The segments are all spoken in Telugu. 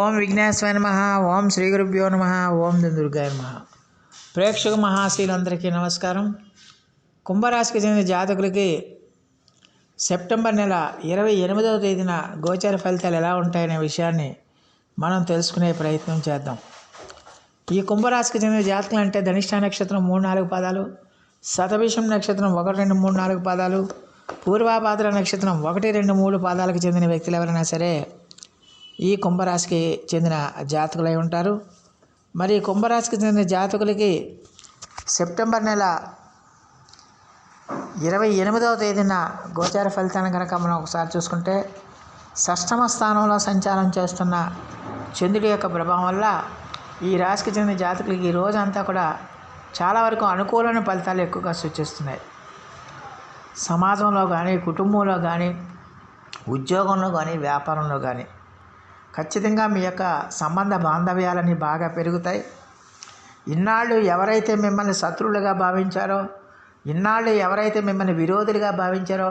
ఓం విఘ్నేశ్వర నమ ఓం శ్రీ గురుభ్యో నమ ఓం దుర్గాయ నమ. ప్రేక్షక మహాశీలందరికీ నమస్కారం. కుంభరాశికి చెందిన జాతకులకి సెప్టెంబర్ నెల ఇరవై ఎనిమిదవ తేదీన గోచర ఫలితాలు ఎలా ఉంటాయనే విషయాన్ని మనం తెలుసుకునే ప్రయత్నం చేద్దాం. ఈ కుంభరాశికి చెందిన జాతకులు అంటే ధనిష్ట నక్షత్రం మూడు నాలుగు పాదాలు శతభిషం నక్షత్రం ఒకటి రెండు మూడు నాలుగు పాదాలు పూర్వాభాద్ర నక్షత్రం ఒకటి రెండు మూడు పాదాలకు చెందిన వ్యక్తులు ఎవరైనా సరే ఈ కుంభరాశికి చెందిన జాతకులై ఉంటారు. మరి కుంభరాశికి చెందిన జాతకులకి సెప్టెంబర్ నెల ఇరవై ఎనిమిదవ తేదీన గోచార ఫలితాన్ని కనుక మనం ఒకసారి చూసుకుంటే షష్టమ స్థానంలో సంచారం చేస్తున్న చంద్రుడి యొక్క ప్రభావం వల్ల ఈ రాశికి చెందిన జాతకులకి ఈ రోజంతా కూడా చాలా వరకు అనుకూలమైన ఫలితాలు ఎక్కువగా సూచిస్తున్నాయి. సమాజంలో కానీ కుటుంబంలో కానీ ఉద్యోగంలో కానీ వ్యాపారంలో కానీ ఖచ్చితంగా మీ యొక్క సంబంధ బాంధవ్యాలన్నీ బాగా పెరుగుతాయి. ఇన్నాళ్ళు ఎవరైతే మిమ్మల్ని శత్రువులుగా భావించారో ఇన్నాళ్ళు ఎవరైతే మిమ్మల్ని విరోధులుగా భావించారో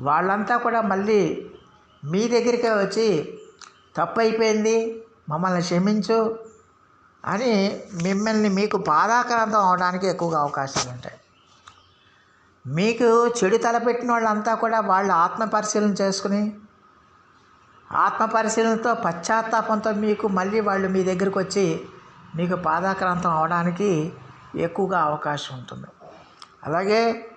వాళ్ళంతా కూడా మళ్ళీ మీ దగ్గరికే వచ్చి తప్పు అయిపోయింది మమ్మల్ని క్షమించు అని మిమ్మల్ని మీకు పాదాక్రాంతం అవడానికి ఎక్కువగా అవకాశాలు ఉంటాయి. మీకు చెడు తలపెట్టిన వాళ్ళంతా కూడా వాళ్ళ ఆత్మ పరిశీలన చేసుకుని ఆత్మ పరిశీలనతో పశ్చాత్తాపంతో మీకు మళ్ళీ వాళ్ళు మీ దగ్గరికి వచ్చి మీకు పాదాక్రాంతం అవడానికి ఎక్కువగా అవకాశం ఉంటుంది. అలాగే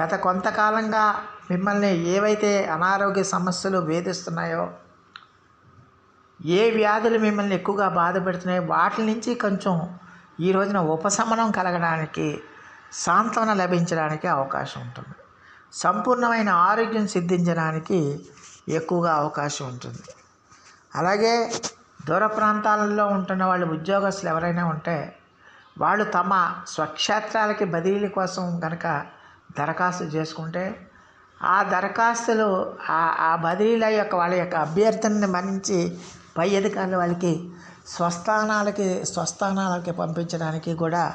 గత కొంతకాలంగా మిమ్మల్ని ఏవైతే అనారోగ్య సమస్యలు వేధిస్తున్నాయో ఏ వ్యాధులు మిమ్మల్ని ఎక్కువగా బాధ పెడుతున్నాయో వాటి నుంచి కొంచెం ఈ రోజున ఉపశమనం కలగడానికి సాంత్వన లభించడానికి అవకాశం ఉంటుంది. సంపూర్ణమైన ఆరోగ్యం సిద్ధించడానికి ఎక్కువగా అవకాశం ఉంటుంది. అలాగే దూర ప్రాంతాలలో ఉంటున్న వాళ్ళు ఉద్యోగస్తులు ఎవరైనా ఉంటే వాళ్ళు తమ స్వక్షేత్రాలకి బదిలీ కోసం కనుక దరఖాస్తు చేసుకుంటే ఆ దరఖాస్తులు ఆ ఆ బదిలీల యొక్క వాళ్ళ యొక్క అభ్యర్థనని మన్నించి పై అధికారులు వాళ్ళకి స్వస్థానాలకి స్వస్థానాలకి పంపించడానికి కూడా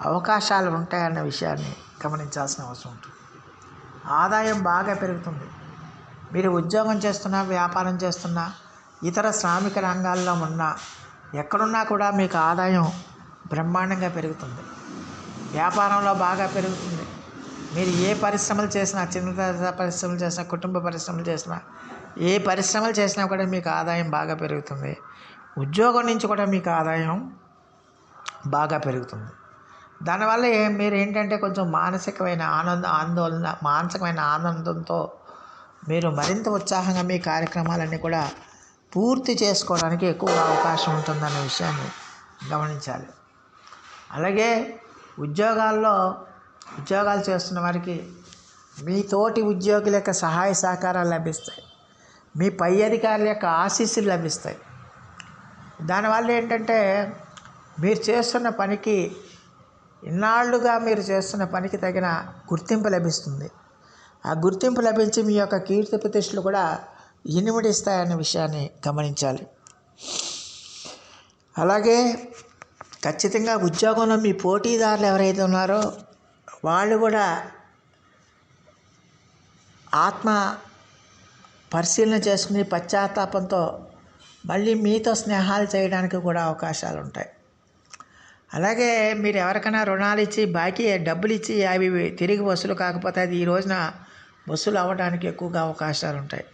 అవకాశాలు ఉంటాయన్న విషయాన్ని గమనించాల్సిన అవసరం ఉంటుంది. ఆదాయం బాగా పెరుగుతుంది. మీరు ఉద్యోగం చేస్తున్నా వ్యాపారం చేస్తున్నా ఇతర శ్రామిక రంగాల్లో ఉన్నా ఎక్కడున్నా కూడా మీకు ఆదాయం బ్రహ్మాండంగా పెరుగుతుంది. వ్యాపారంలో బాగా పెరుగుతుంది. మీరు ఏ పరిశ్రమలు చేసినా చిన్న పరిశ్రమలు చేసినా కుటుంబ పరిశ్రమలు చేసినా ఏ పరిశ్రమలు చేసినా కూడా మీకు ఆదాయం బాగా పెరుగుతుంది. ఉద్యోగం నుంచి కూడా మీకు ఆదాయం బాగా పెరుగుతుంది. దానివల్ల ఏ మీరు ఏంటంటే కొంచెం మానసికమైన ఆనంద ఆందోళన మానసికమైన ఆనందంతో మీరు మరింత ఉత్సాహంగా మీ కార్యక్రమాలన్నీ కూడా పూర్తి చేసుకోవడానికి ఎక్కువ అవకాశం ఉంటుందన్న విషయాన్ని గమనించాలి. అలాగే ఉద్యోగాల్లో ఉద్యోగాలు చేస్తున్న వారికి మీ తోటి ఉద్యోగుల యొక్క సహాయ సహకారాలు లభిస్తాయి. మీ పై అధికారుల యొక్క ఆశీస్సులు లభిస్తాయి. దానివల్ల ఏంటంటే మీరు చేస్తున్న పనికి ఇన్నాళ్ళుగా మీరు చేస్తున్న పనికి తగిన గుర్తింపు లభిస్తుంది. ఆ గుర్తింపు లభించి మీ యొక్క కీర్తి ప్రతిష్టలు కూడా ఇనుమడిస్తాయనే విషయాన్ని గమనించాలి. అలాగే ఖచ్చితంగా ఉద్యోగంలో మీ పోటీదారులు ఎవరైతే ఉన్నారో వాళ్ళు కూడా ఆత్మ పరిశీలన చేసుకుని పశ్చాత్తాపంతో మళ్ళీ మీతో స్నేహాలు చేయడానికి కూడా అవకాశాలు ఉంటాయి. అలాగే మీరు ఎవరికైనా రుణాలు ఇచ్చి బాకీ డబ్బులు ఇచ్చి అవి తిరిగి వసూలు కాకపోతే అది ఈ రోజున బస్సులు అవ్వడానికి ఎక్కువగా అవకాశాలు ఉంటాయి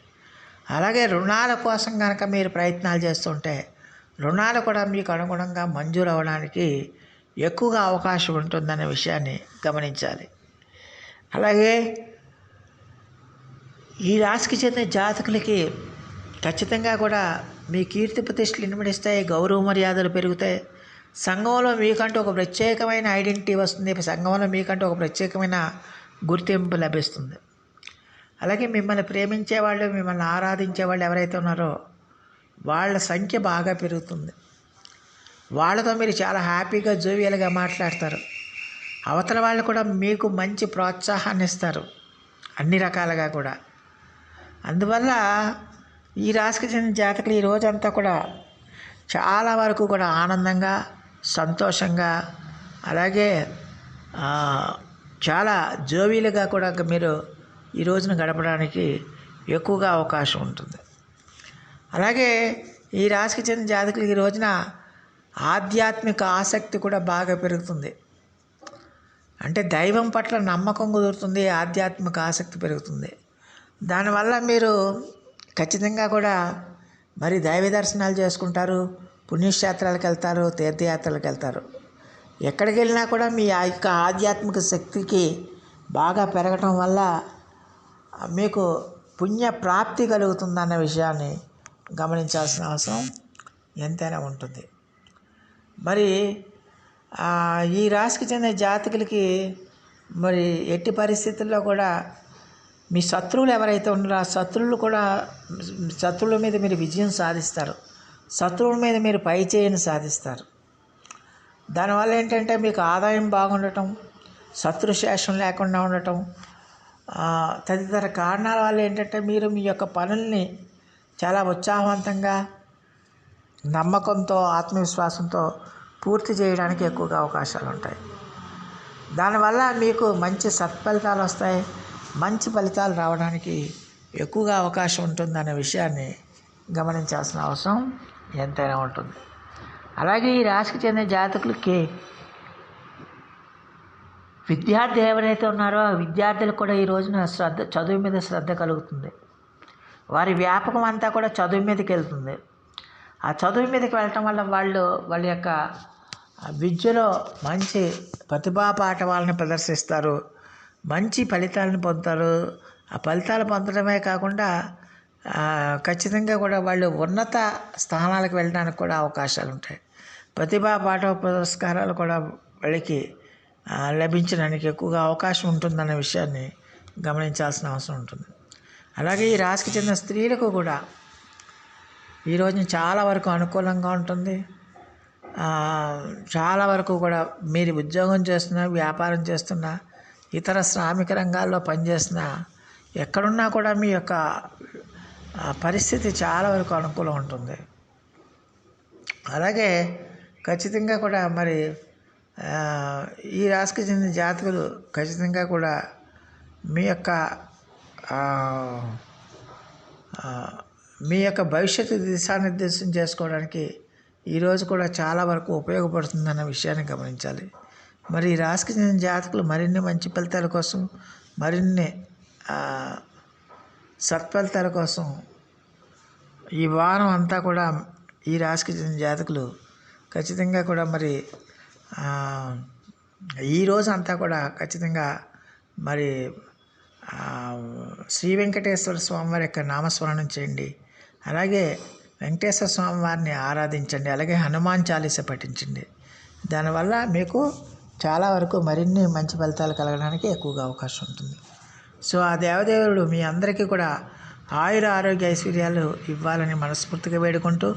అలాగే రుణాల కోసం కనుక మీరు ప్రయత్నాలు చేస్తుంటే రుణాలు కూడా మీకు అనుగుణంగా మంజూరు అవ్వడానికి ఎక్కువగా అవకాశం ఉంటుందనే విషయాన్ని గమనించాలి. అలాగే ఈ రాశికి చెందిన జాతకులకి ఖచ్చితంగా కూడా మీ కీర్తి ప్రతిష్టలు ఇనుమడిస్తాయి గౌరవ మర్యాదలు పెరుగుతాయి. సంఘంలో మీకంటూ ఒక ప్రత్యేకమైన ఐడెంటిటీ వస్తుంది. సంఘంలో మీకంటూ ఒక ప్రత్యేకమైన గుర్తింపు లభిస్తుంది. అలాగే మిమ్మల్ని ప్రేమించే వాళ్ళు మిమ్మల్ని ఆరాధించే వాళ్ళు ఎవరైతే ఉన్నారో వాళ్ళ సంఖ్య బాగా పెరుగుతుంది. వాళ్ళతో మీరు చాలా హ్యాపీగా జోవియల్గా మాట్లాడతారు. అవతల వాళ్ళు కూడా మీకు మంచి ప్రోత్సాహాన్ని ఇస్తారు. అన్ని రకాలుగా కూడా. అందువల్ల ఈ రాశికి చెందిన జాతకులు ఈ రోజంతా కూడా చాలా వరకు కూడా ఆనందంగా సంతోషంగా అలాగే చాలా జోవీలుగా కూడా మీరు ఈ రోజును గడపడానికి ఎక్కువగా అవకాశం ఉంటుంది. అలాగే ఈ రాశికి చెందిన జాతకులు ఈ రోజున ఆధ్యాత్మిక ఆసక్తి కూడా బాగా పెరుగుతుంది. అంటే దైవం పట్ల నమ్మకం కుదురుతుంది ఆధ్యాత్మిక ఆసక్తి పెరుగుతుంది. దానివల్ల మీరు ఖచ్చితంగా కూడా మరి దైవ దర్శనాలు చేసుకుంటారు పుణ్యక్షేత్రాలకు వెళ్తారు తీర్థయాత్రలకు వెళ్తారు. ఎక్కడికి వెళ్ళినా కూడా మీ ఆ యొక్క ఆధ్యాత్మిక శక్తికి బాగా పెరగటం వల్ల మీకు పుణ్య ప్రాప్తి కలుగుతుందన్న విషయాన్ని గమనించాల్సిన అవసరం ఎంతైనా ఉంటుంది. మరి ఈ రాశికి చెందిన జాతకులకి మరి ఎట్టి పరిస్థితుల్లో కూడా మీ శత్రువులు ఎవరైతే ఉన్నారో ఆ శత్రువులు కూడా శత్రువుల మీద మీరు విజయం సాధిస్తారు. శత్రువుల మీద మీరు పై చేయని సాధిస్తారు. దానివల్ల ఏంటంటే మీకు ఆదాయం బాగుండటం శత్రుశేషం లేకుండా ఉండటం తదితర కారణాల వల్ల ఏంటంటే మీరు మీ యొక్క పనుల్ని చాలా ఉత్సాహవంతంగా నమ్మకంతో ఆత్మవిశ్వాసంతో పూర్తి చేయడానికి ఎక్కువగా అవకాశాలు ఉంటాయి. దానివల్ల మీకు మంచి సత్ఫలితాలు వస్తాయి. మంచి ఫలితాలు రావడానికి ఎక్కువగా అవకాశం ఉంటుందనే విషయాన్ని గమనించాల్సిన అవసరం ఎంతైనా ఉంటుంది. అలాగే ఈ రాశికి చెందిన జాతకులకి విద్యార్థి ఎవరైతే ఉన్నారో ఆ విద్యార్థులకు కూడా ఈ రోజున శ్రద్ధ చదువు మీద శ్రద్ధ కలుగుతుంది. వారి వ్యాపకం అంతా కూడా చదువు మీదకి వెళ్తుంది. ఆ చదువు మీదకి వెళ్ళటం వల్ల వాళ్ళు వాళ్ళ యొక్క విద్యలో మంచి ప్రతిభా పాఠవాలను ప్రదర్శిస్తారు. మంచి ఫలితాలను పొందుతారు. ఆ ఫలితాలు పొందడమే కాకుండా ఖచ్చితంగా కూడా వాళ్ళు ఉన్నత స్థానాలకు వెళ్ళడానికి కూడా అవకాశాలు ఉంటాయి ప్రతిభా పాఠ పురస్కారాలు కూడా వాళ్ళకి లభించడానికి ఎక్కువగా అవకాశం ఉంటుందన్న విషయాన్ని గమనించాల్సిన అవసరం ఉంటుంది. అలాగే ఈ రాశికి చెందిన స్త్రీలకు కూడా ఈ రోజున చాలా వరకు అనుకూలంగా ఉంటుంది. చాలా వరకు కూడా మీరు ఉద్యోగం చేస్తున్నా వ్యాపారం చేస్తున్నా ఇతర శ్రామిక రంగాల్లో పనిచేస్తున్నా ఎక్కడున్నా కూడా మీ యొక్క పరిస్థితి చాలా వరకు అనుకూలం ఉంటుంది. అలాగే ఖచ్చితంగా కూడా మరి ఈ రాశికి చెందిన జాతకులు ఖచ్చితంగా కూడా మీ యొక్క మీ యొక్క భవిష్యత్తు దిశానిర్దేశం చేసుకోవడానికి ఈరోజు కూడా చాలా వరకు ఉపయోగపడుతుందన్న విషయాన్ని గమనించాలి. మరి ఈ రాశికి చెందిన జాతకులు మరిన్ని మంచి ఫలితాల కోసం మరిన్ని సత్ఫలితాల కోసం ఈ వారం అంతా కూడా ఈ రాశికి చెందిన జాతకులు ఖచ్చితంగా కూడా మరి ఈరోజు ఈ రోజు అంతా కూడా ఖచ్చితంగా మరి శ్రీ వెంకటేశ్వర స్వామివారి యొక్క నామస్మరణం చేయండి. అలాగే వెంకటేశ్వర స్వామి వారిని ఆరాధించండి. అలాగే హనుమాన్ చాలీస పఠించండి. దానివల్ల మీకు చాలా వరకు మరిన్ని మంచి ఫలితాలు కలగడానికి ఎక్కువగా అవకాశం ఉంటుంది. సో ఆ దేవదేవుడు మీ అందరికీ కూడా ఆయుర ఆరోగ్య ఐశ్వర్యాలు ఇవ్వాలని మనస్ఫూర్తిగా వేడుకుంటూ